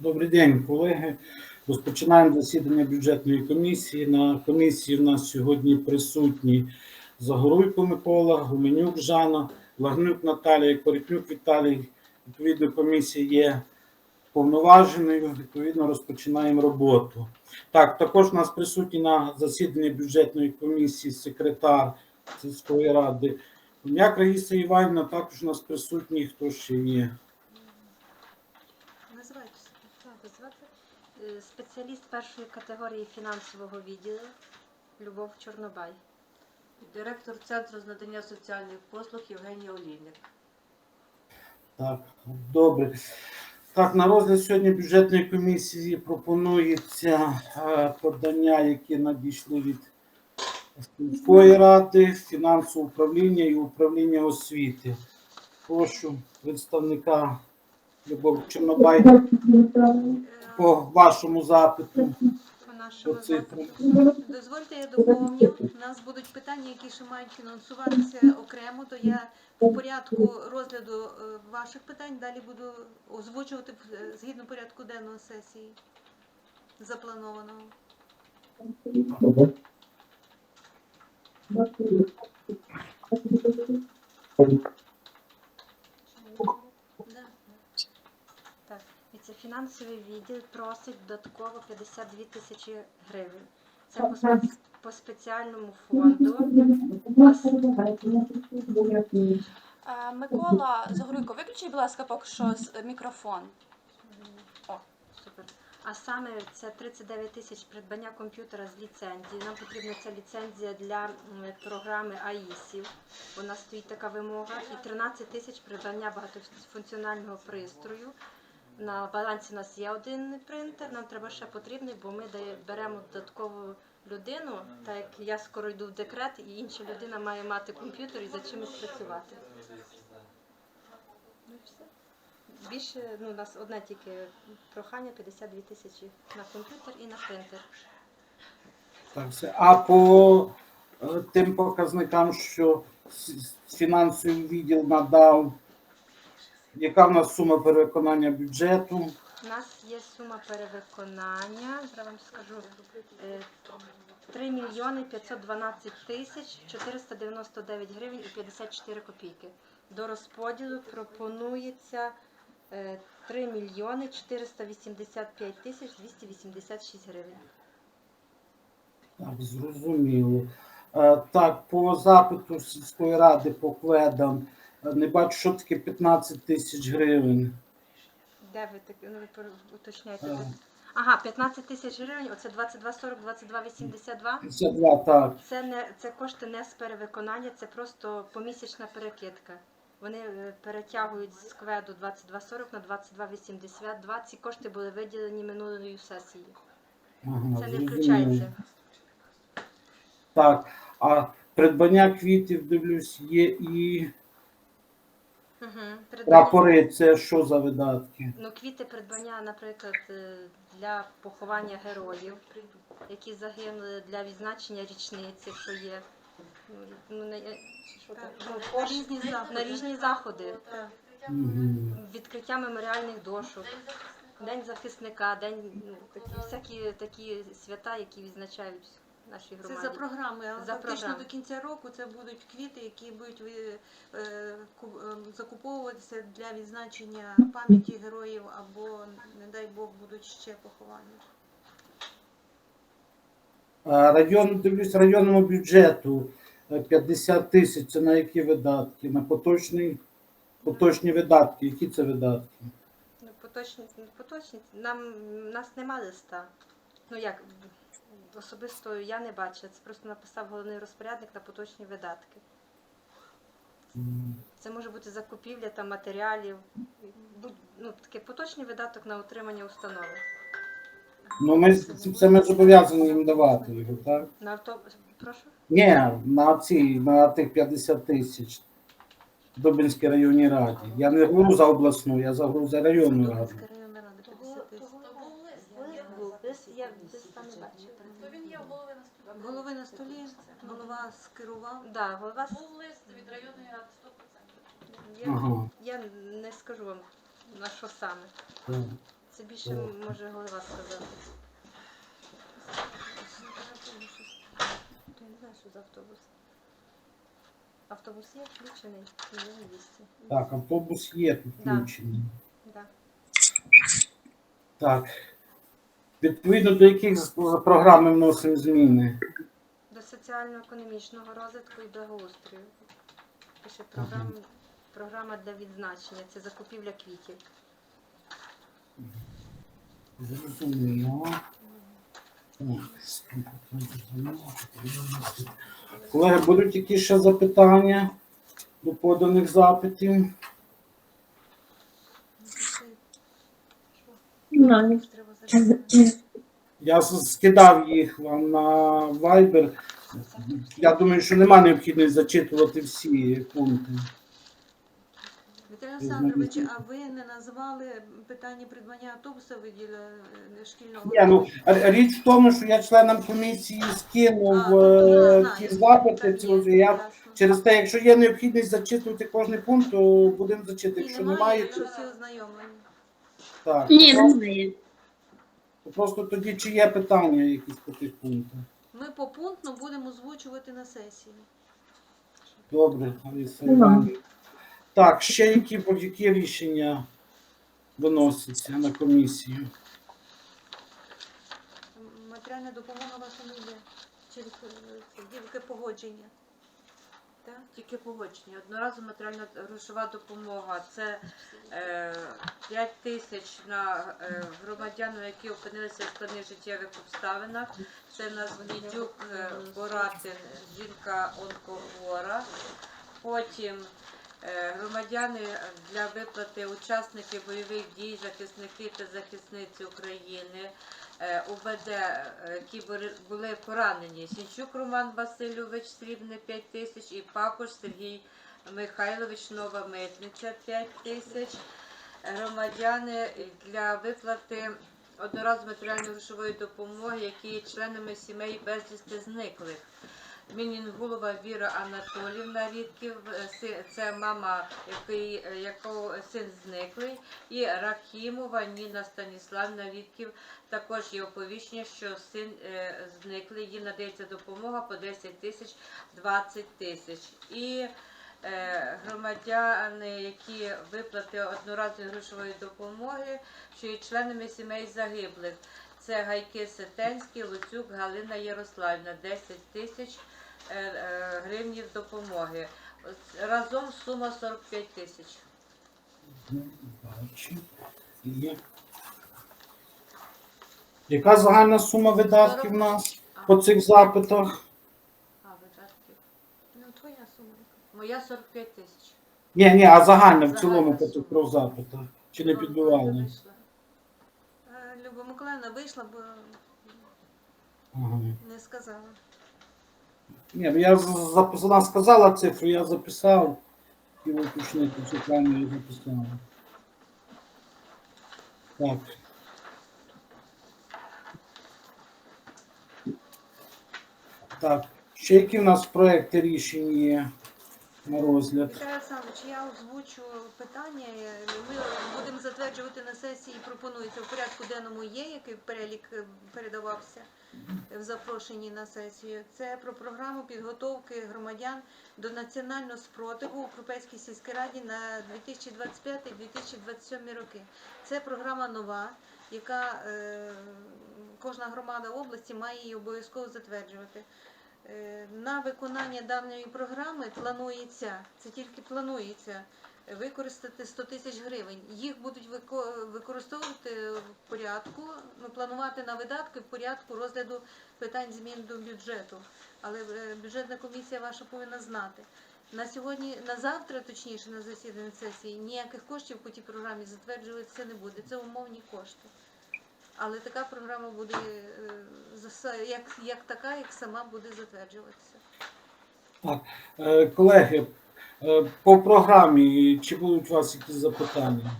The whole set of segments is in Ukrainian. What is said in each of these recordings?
Добрий день, колеги. Розпочинаємо засідання бюджетної комісії. На комісії в нас сьогодні присутні Загоруйко Микола, Гуменюк Жанна, Лагнюк Наталія, Корітнюк Віталій. Відповідно, комісія є повноваженою. Відповідно, розпочинаємо роботу. Так, також у нас присутні на засіданні бюджетної комісії секретар сільської ради. Як Раїса Іванівна, також у нас присутні, хто ще є. Називайтеся. Так, звати е, спеціаліст першої категорії фінансового відділу Любов Чорнобай. Директор Центру з надання соціальних послуг Євгенія Олійник. Так, добре. Так, на розгляд сьогодні бюджетної комісії пропонується е, подання, які надійшли від сільської ради, фінансового управління і управління освіти. Прошу представника Любов Чорнобай Е, по вашому запиту. По нашому По запиту. Дозвольте, я доповню. У нас будуть питання, які ще мають фінансуватися окремо, то я в порядку розгляду е, ваших питань далі буду озвучувати е, згідно порядку денного сесії запланованого. Да. Це фінансовий відділ просить додатково 52 тисячі гривень. Це по, спец- по спеціальному фонду. Е, Микола Загоруйко, виключіть, будь ласка, поки що з- мікрофон. О, супер. А саме це 39 тисяч придбання комп'ютера з ліцензії. Нам потрібна ця ліцензія для м, програми АІСів. У нас стоїть така вимога. І 13 тисяч придбання багатофункціонального пристрою. На балансі у нас є один принтер, нам треба ще потрібний, бо ми беремо додаткову людину, так як я скоро йду в декрет, і інша людина має мати комп'ютер і за чимось працювати. Ну все. Більше ну, у нас одне тільки прохання 52 тисячі на комп'ютер і на принтер. Так, все. А по е, тим показникам, що фінансовий відділ надав, яка в нас сума перевиконання бюджету? У нас є сума перевиконання, зараз вам скажу, е, 3 мільйони 512 тисяч 499 гривень і 54 копійки. До розподілу пропонується е, 3 мільйони 485 тисяч 286 гривень. Так, зрозуміло. Е, Так, по запиту сільської ради по кведам е, не бачу, що таке 15 тисяч гривень. Де ви так ну, ви уточняєте? Ага. Ага, 15 тисяч гривень, оце 22,40, 22,82. 52, так. Це не це кошти не з перевиконання, це просто помісячна перекидка. Вони е, перетягують з кведу 22,40 на 22,82. Ці кошти були виділені минулою сесією. Ага, Це не включається. Так, а придбання квітів, дивлюсь, є і Угу. прапори. Це що за видатки? Ну, квіти придбання, наприклад, е, для поховання героїв, які загинули для відзначення річниці, що є. Ну, не, що там? Ну, На різні заходи. на різні заходи. Мгм. відкриття меморіальних дошок, День захисника, день ну, такі всякі такі свята, які відзначають наші Це за програми, а За фактично програми. до кінця року це будуть квіти, які будуть е, е, закуповуватися для відзначення пам'яті героїв або, не дай Бог, будуть ще поховання. А Район, дивлюсь, районному бюджету е, 50 тисяч. Це на які видатки? На поточний, поточні видатки. Які це видатки? Ну, поточні, поточні. Нам нас нема листа. Ну як особисто я не бачила. Це просто написав головний розпорядник на поточні видатки. Це може бути закупівля там матеріалів, ну, такий поточний видаток на утримання установи. Ну, ми це ми зобов'язані їм давати його, так? На авто... Прошу? Ні, на ці, на тих 50 тисяч в Дубинській районній раді. Я не говорю за обласну, я за, за районну раду. Дубинська районна рада, 50 тисяч. Лист, я листа не бачила. То він є в голови на столі. Голови на столі, голова скерував. Да, голова с- Був лист від районної ради 100%. я, Ага. я не скажу вам на що саме. Це більше може голова сказати. Я не знаю, що за автобус. Автобус є включений, мільйон двісті. Так, автобус є включений. Да. Так. Відповідно до яких програми вносимо зміни? До соціально-економічного розвитку і благоустрою. Пише програма, програма для відзначення. Це закупівля квітів. Зрозуміло. Колеги, будуть якісь ще запитання до поданих запитів? Треба зачитати. Я скидав їх вам на Viber. Я думаю, що нема необхідності зачитувати всі пункти. Віталій Олександрович, а ви не назвали питання придбання автобуса виділя е, шкільного? Ні, ну, річ в тому, що я членам комісії скинув А, тобто я е, знаю. ті запити. Так, є, вже я ясно. через те, якщо є необхідність зачитувати кожний пункт, то будемо зачитувати. Ні, Якщо немає, немає, якщо то всі ознайомлені. так. Ні, немає. Просто тоді чи є питання якісь по тих пунктах? Ми попунктно будемо озвучувати на сесії. Добре, Аліса. Іванівна. Так, ще які, які рішення виносяться на комісію? Матеріальна допомога ваша не йде через е, тільки погодження. Так? Тільки погодження. Одноразова матеріальна грошова допомога. Це е, 5 тисяч на е, громадян, які опинилися в складних життєвих обставинах. Це на Гнідюк е, Боратин, жінка онкохвора. Потім громадяни для виплати учасників бойових дій, захисники та захисниці України. е, УБД, е, які були поранені. Сінчук Роман Васильович, срібне 5 тисяч, і Пакош Сергій Михайлович, нова митниця 5 тисяч. Громадяни для виплати одноразової матеріальної грошової допомоги, які є членами сімей безвісти зниклих. Мінінгулова Віра Анатолівна Рідків, е, це мама, е, якого син зниклий, і Рахімова Ніна Станіславна Рідків. Також є оповіщення, що син е, зниклий, їй надається допомога по 10 тисяч 20 тисяч. І громадяни, які виплати одноразової грошової допомоги, що є членами сімей загиблих. Це Гайки Сетенський, Луцюк, Галина Ярославівна, 10 тисяч гривнів допомоги. Разом сума 45 тисяч. Бачу. Є. Яка загальна сума видатків у нас по цих запитах? А, видатки. Ну, твоя сума. Моя 45 тисяч. Ні, ні, а загальна в цілому по цих профзапитах. Чи не Ну, підбивали? Е, Люба Миколаївна вийшла, бо Ага. не сказала. Ні, ну я вона сказала цифру, я записав. І уточнити, чи камеру записав. Так. Так, ще які в нас проекти рішення є на розгляд? Віталій Олександрович, я озвучу питання. Ми будемо затверджувати на сесії. Пропонується в порядку денному є, який перелік е, передавався в запрошенні на сесію. Це про програму підготовки громадян до національного спротиву у Крупецькій сільській раді на 2025-2027 роки. Це програма нова, яка е, кожна громада області має її обов'язково затверджувати. Е, На виконання даної програми планується, це тільки планується, використати 100 тисяч гривень. Їх будуть вико- використовувати в порядку, ну, планувати на видатки в порядку розгляду питань змін до бюджету. Але е, бюджетна комісія ваша повинна знати. На сьогодні, на завтра, точніше, на засіданні сесії, ніяких коштів по тій програмі затверджуватися не буде. Це умовні кошти. Але така програма буде е, як, як така, як сама буде затверджуватися. Е, Колеги, е, по програмі, чи будуть у вас якісь запитання?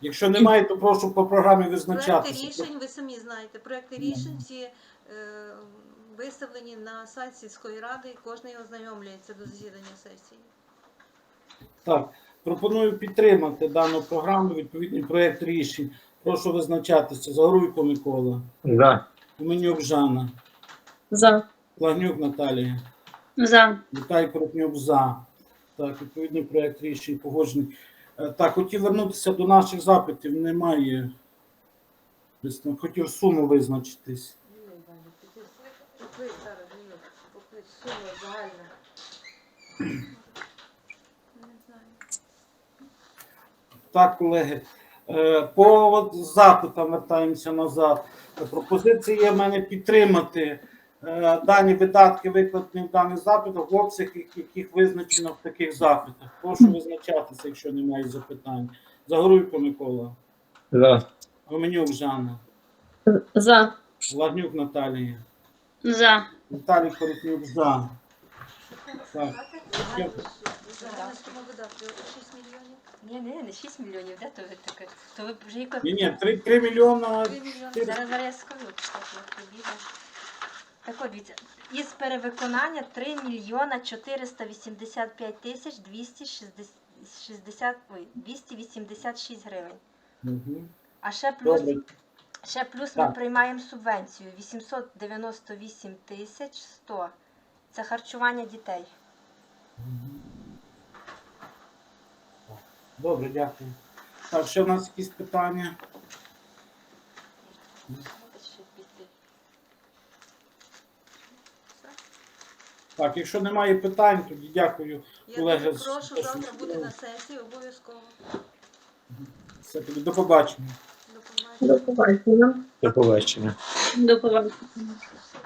Якщо немає, то прошу по програмі Проекти рішень, ви самі знаєте, проекти рішень всі виставлені на сайт сільської ради, і кожен ознайомлюється до засідання сесії. Так, пропоную підтримати дану програму, відповідний проєкт рішень Прошу визначатися. Загоруйко Микола, За. Гуменюк Жанна, За. Лагнюк Наталія, За. Віталій Коротнюк за. Так, відповідний проект рішень погоджений. Е, Так, хотів вернутися до наших запитів. Немає. Хотів суму визначитись. Поклич зараз, поклич сума загальна. Не знаю. Так, колеги. Е, По запитам вертаємося назад. Пропозиція є в мене підтримати е, дані видатки, викладені в даних запитах, в обсяг, яких визначено в таких запитах. Прошу визначатися, якщо немає запитань. Загоруйко Микола, За. Гоменюк Жанна, За. Лагнюк Наталія, За. Віталій Коротнюк за. Так. Загальна сума видатків 6 мільйонів. Ні, ні, не 6 мільйонів, де то ви таке? То ви вже яка... Ні, ні, 3, 3 мільйона. 3 мільйони. Зараз, зараз я скажу, так, як тобі. Так от, дивіться, із перевиконання 3 мільйона 485 тисяч 260, ой, 286 гривень. Мгм. А ще плюс, Добре. ще плюс ми Так. приймаємо субвенцію 898 тисяч 100. Це харчування дітей. Добре, дякую. Так, ще в нас якісь питання? Так, якщо немає питань, тоді дякую. Я Колеги, дуже прошу, завтра буде на сесії, обов'язково. Все тоді до побачення. До побачення. До побачення. До побачення. До побачення. Все.